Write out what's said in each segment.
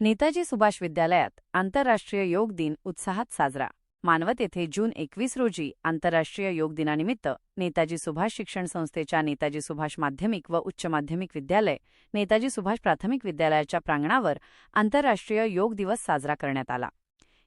नेताजी सुभाष विद्यालयात आंतरराष्ट्रीय योग दिन उत्साहात साजरा. मानवत येथे जून एकवीस रोजी आंतरराष्ट्रीय योग दिनानिमित्त नेताजी सुभाष शिक्षण संस्थेच्या नेताजी सुभाष माध्यमिक व उच्च माध्यमिक विद्यालय नेताजी सुभाष प्राथमिक विद्यालयाच्या प्रांगणावर आंतरराष्ट्रीय योग दिवस साजरा करण्यात आला.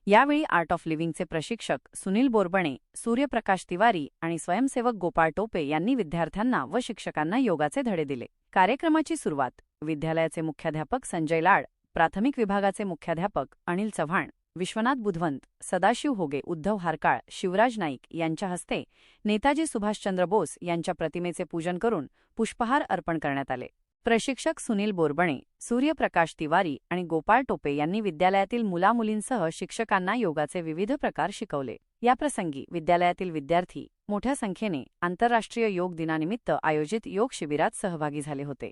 यावेळी आर्ट ऑफ लिव्हिंगचे प्रशिक्षक सुनील बोरबणे सूर्यप्रकाश तिवारी आणि स्वयंसेवक गोपाळ टोपे यांनी विद्यार्थ्यांना व शिक्षकांना योगाचे धडे दिले. कार्यक्रमाची सुरुवात विद्यालयाचे मुख्याध्यापक संजय लाड प्राथमिक विभागाचे मुख्याध्यापक अनिल चव्हाण विश्वनाथ बुधवंत सदाशिव होगे उद्धव हारकाळ शिवराज नाईक यांच्या हस्ते नेताजी सुभाषचंद्र बोस यांच्या प्रतिमेचे पूजन करून पुष्पहार अर्पण करण्यात आले. प्रशिक्षक सुनील बोरबणे सूर्यप्रकाश तिवारी आणि गोपाळ टोपे यांनी विद्यालयातील मुलामुलींसह शिक्षकांना योगाचे विविध प्रकार शिकवले. याप्रसंगी विद्यालयातील विद्यार्थी मोठ्या संख्येने आंतरराष्ट्रीय योग दिनानिमित्त आयोजित योग शिबिरात सहभागी झाले होते.